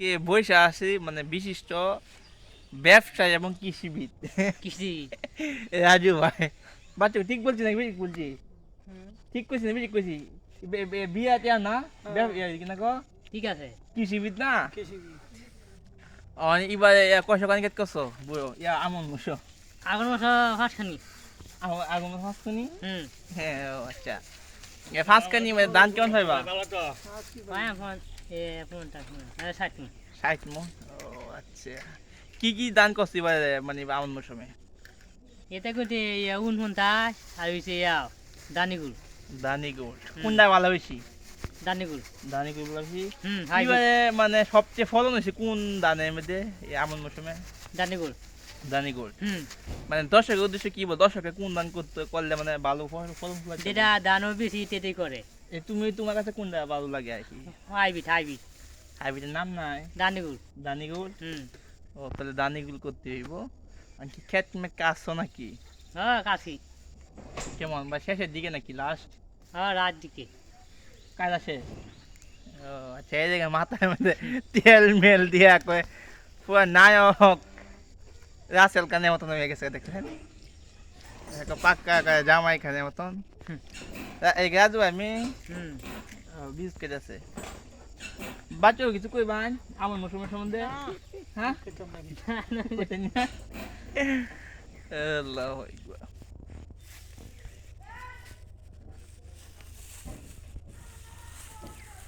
আজকে বৈশা আছি মানে বিশিষ্ট ব্যবসায়ী এবং কৃষিবিদ। কৃষি। রাজু ভাই। বাচ্চা ঠিক বলছি নাকি? বেশি বলছি। ঠিক কইছি না বেশি কইছি। বে- বে- বিয়া টিয়া না? বে- ঠিক আছে। কৃষিবিদ না? অন এবারে কয়শো কানি কেট করছ? বুড়ো ইয়া আমন মুসো আগুন মাস ফাঁসখানি। আগুন ফাঁসকুনি হুম। হ্যাঁ আচ্ছা। এ ফাঁসকানি মানে দান কেমন হয় পাই ষাট মন। ও আচ্ছা। কি কি দান করছি মানে আমন মৌসুমে এটা করতে উন পঞ্চাশ আর হয়েছে দানিগুল। দানি কোনটা ভালো বেশি দানিগুল। দানি গুড় ভালো বেশি এবারে মানে সবচেয়ে ফলন হয়েছে কোন দানের মধ্যে এই আমন মৌসুমে দানিগুল। দানি গুড় মানে দর্শকের উদ্দেশ্যে কি বল? দর্শকে কোন দান করতে করলে মানে ভালো ফলন যেটা দানও বেশি তেতেই করে। এ তুমি তোমার কাছে কোনটা ভালো লাগে আর কি? হাইবিট হাইবিট হাইব্রিডের নাম নাই? দানিগুল। দানি গুড় হুম। ও তাহলে দানি গুড় করতে হইব। আর কি খেত মে কাজছো নাকি? হ্যাঁ কাশি কেমন বা শেষের দিকে নাকি লাস্ট হ্যাঁ রাত দিকে। কাজ আসে? ও আচ্ছা এই জায়গায় মাথার মধ্যে তেল মেল দিয়া কয় পুরা নায়ক! রাসেল কানের মতন হয়ে গেছে দেখলেন? পাক্কা জামাই খানের মতন। এই গাছ আমি হুম। কেটে আছে। বাচ্চাও কিছু কই বান আমার মৌসুমের সম্বন্ধে? হ্যাঁ? আল্লাহু।